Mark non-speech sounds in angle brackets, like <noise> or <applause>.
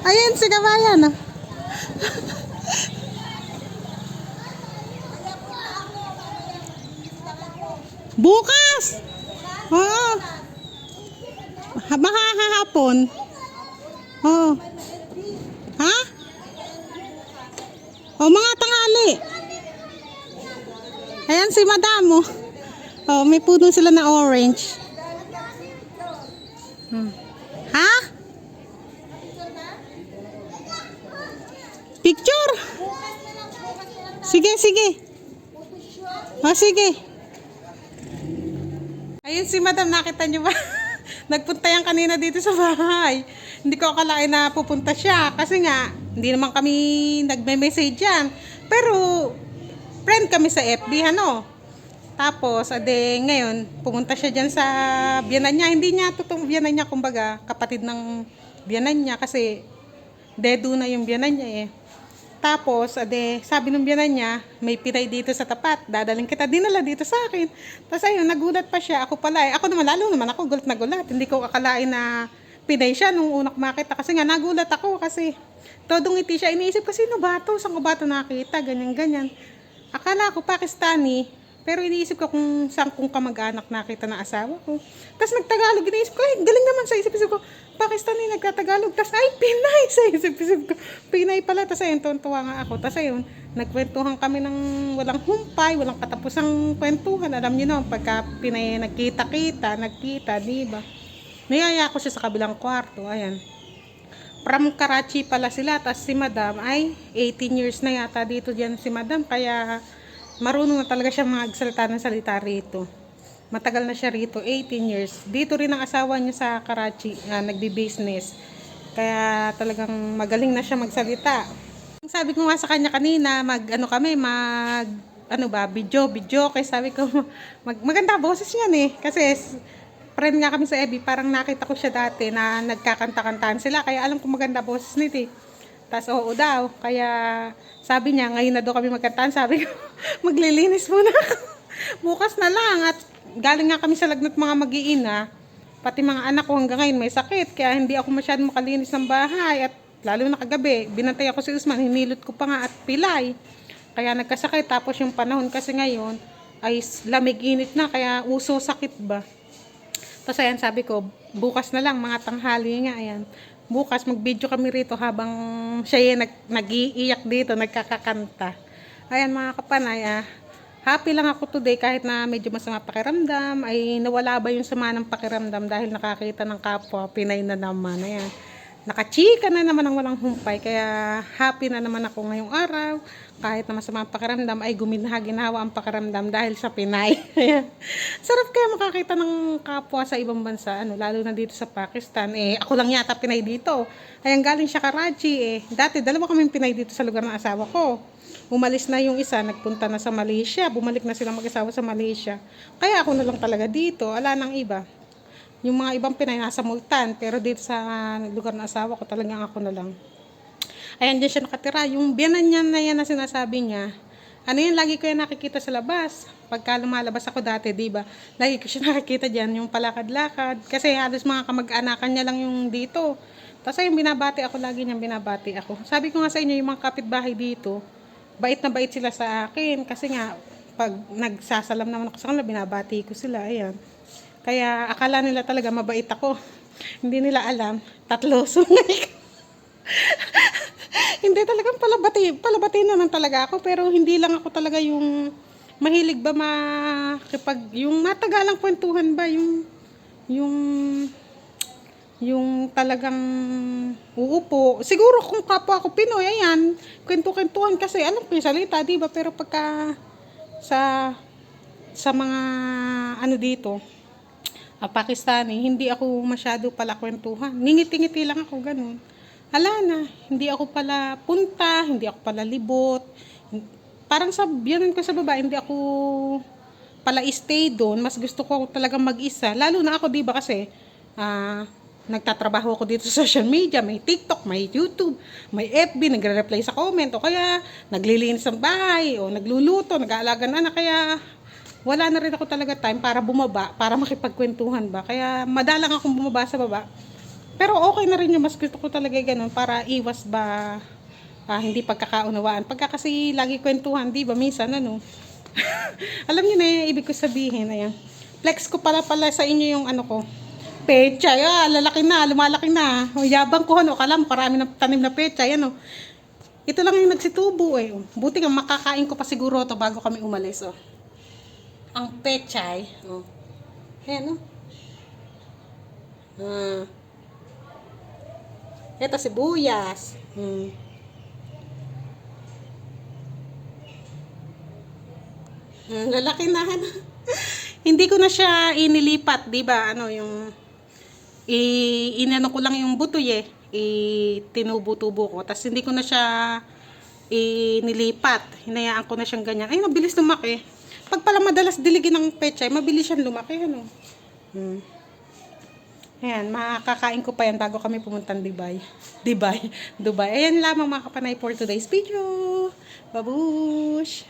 Ayan si kabayan. oh. Bukas! Oo. Ha, baka hahapon. Oo. Ha? O mga tangali. Ayan si madam oh. Oh, may puno sila na orange. Hmm. Ha? Picture? Sige, sige. O, sige. Ayun si madam, nakita niyo ba? <laughs> Nagpunta yan kanina dito sa bahay. Hindi ko akalain na pupunta siya. Kasi nga, hindi naman kami nagme-message yan. Pero, friend kami sa FB, ano? Tapos, ade, ngayon, pumunta siya dyan sa biyanan niya. Hindi niya totoong biyanan niya, kumbaga, kapatid ng biyanan niya. Kasi, dedo na yung biyanan niya eh. Tapos, ade, sabi ng biyanan niya, may pinay dito sa tapat. Dadaling kita, dinala dito sa akin. Tapos ayun, nagulat pa siya. Ako pala eh. Ako naman, lalo naman ako, gulat na gulat. Hindi ko akalain na pinay siya nung unak makita. Kasi nga, nagulat ako kasi todong ngiti siya. Iniisip ko, sino ba to? Saan ko ba to nakita? Ganyan, ganyan. Akala ko Pakistani, pero iniisip ko kung saan kong kamag-anak nakita na asawa ko. Tapos nagtagalog, iniisip ko, ay, galing naman sa isip-isip ko. Pakistani, nagtatagalog. Tapos, ay, Pinay <laughs> sa isip-isip ko. Pinay pala. Tapos ayun, tuwan nga ako. Tapos ayun, nagkwentuhan kami ng walang humpay, walang katapusang kwentuhan. Alam niyo no, pagka Pinay nagkita-kita, nagkita, di ba? Niyaya ko siya sa kabilang kwarto. Ayan. From Karachi pala sila. Tapos si Madam ay 18 years na yata dito dyan si Madam. Kaya marunong na talaga siya magsalita ng salita rito. Matagal na siya rito, 18 years. Dito rin ang asawa niya sa Karachi, uh, nagbi-business. Kaya talagang magaling na siya magsalita. Sabi ko nga sa kanya kanina, mag ano kami, mag ano ba, video, video. Kaya sabi ko, <laughs> mag, maganda boses niyan eh. Kasi friend nga kami sa Ebi, parang nakita ko siya dati na nagkakanta-kantahan sila. Kaya alam ko maganda boses nito eh. Tapos oo daw. Kaya sabi niya, ngayon na daw kami magkantahan. Sabi ko, <laughs> maglilinis muna ako. <laughs> Bukas na lang. At galing nga kami sa lagnat mga mag-iina. Pati mga anak ko hanggang ngayon may sakit. Kaya hindi ako masyadong makalinis ng bahay. At lalo na kagabi, binantay ako si Usman. Hinilot ko pa nga at pilay. Kaya nagkasakit. Tapos yung panahon kasi ngayon ay lamig-init na. Kaya uso sakit ba. Tapos ayan, sabi ko, bukas na lang, mga tanghali nga, ayan. Bukas, mag-video kami rito habang siya yung nag, nag-iiyak dito, nagkakakanta. Ayan mga kapanay, ah, happy lang ako today kahit na medyo masama pakiramdam, ay nawala ba yung sama ng pakiramdam dahil nakakita ng kapwa, Pinay na naman, ayan. Nakachika na naman ang walang humpay, kaya happy na naman ako ngayong araw. Kahit na masama ang pakiramdam, ay guminha, ginawa ang pakiramdam dahil sa Pinay. <laughs> Sarap kaya makakita ng kapwa sa ibang bansa, ano, lalo na dito sa Pakistan. Eh, ako lang yata Pinay dito. Ayan, galing siya Karachi eh. Dati, dalawa kaming Pinay dito sa lugar ng asawa ko. Umalis na yung isa, nagpunta na sa Malaysia. Bumalik na silang mag-asawa sa Malaysia. Kaya ako na lang talaga dito. Ala nang iba. Yung mga ibang Pinay nasa Multan, pero dito sa lugar ng asawa ko, talagang ako na lang. Ayan, dyan siya nakatira. Yung biyanan niya na yan na sinasabi niya, ano yun, lagi ko yan nakikita sa labas. Pagka lumalabas ako dati, di ba? Lagi ko siya <laughs> nakikita dyan, yung palakad-lakad. Kasi halos mga kamag-anakan niya lang yung dito. Tapos ayun, binabati ako, lagi niyang binabati ako. Sabi ko nga sa inyo, yung mga kapitbahay dito, bait na bait sila sa akin. Kasi nga, pag nagsasalam naman ako sa kanila, binabati ko sila. Ayan. Kaya akala nila talaga mabait ako. Hindi nila alam, tatlo <laughs> sungay hindi talagang palabati, palabati naman talaga ako, pero hindi lang ako talaga yung mahilig ba makipag, yung matagalang kwentuhan ba, yung, yung, yung talagang uupo. Siguro kung kapwa ako Pinoy, ayan, kwento-kwentuhan kasi, alam ko di ba? Pero pagka sa, sa mga ano dito, ah, Pakistani, hindi ako masyado pala kwentuhan. Ngingiti-ngiti lang ako, ganun. Ala na, hindi ako pala punta, hindi ako pala libot. Parang sa biyanan ko sa baba, hindi ako pala stay doon. Mas gusto ko talaga mag-isa. Lalo na ako, di ba kasi, ah, nagtatrabaho ako dito sa social media, may TikTok, may YouTube, may FB, nagre-reply sa comment, o kaya naglilinis ng bahay, o nagluluto, nag-aalaga na anak, kaya wala na rin ako talaga time para bumaba, para makipagkwentuhan ba. Kaya madalang akong bumaba sa baba Pero okay na rin yung mas gusto ko talaga ganun para iwas ba ah, hindi pagkakaunawaan. Pagka kasi lagi kwentuhan, di ba? Minsan ano. <laughs> Alam niyo na yung ibig ko sabihin. Ayan. Flex ko pala pala sa inyo yung ano ko. Pecha, ah, lalaki na, lumalaki na. O, yabang ko, ano, kala mo, karami ng tanim na pecha, yan, oh. Ito lang yung nagsitubo, eh. Buti nga, makakain ko pa siguro to bago kami umalis, oh. Ang pechay, oh. Ayan, oh. Ah. Ito sibuyas. Hmm. Hmm, lalaki na. ano. <laughs> Hindi ko na siya inilipat, 'di ba? Ano yung i inano ko lang yung butoy eh. I tinubo-tubo ko. Tapos hindi ko na siya inilipat. Hinayaan ko na siyang ganyan. Ay, mabilis lumaki. Pag pala madalas diligin ng pechay, mabilis siyang lumaki. Ano? Hmm. Ayan, makakain ko pa yan bago kami pumuntan Dubai. <laughs> Dubai. Dubai. Ayan lamang mga kapanay for today's video. Babush!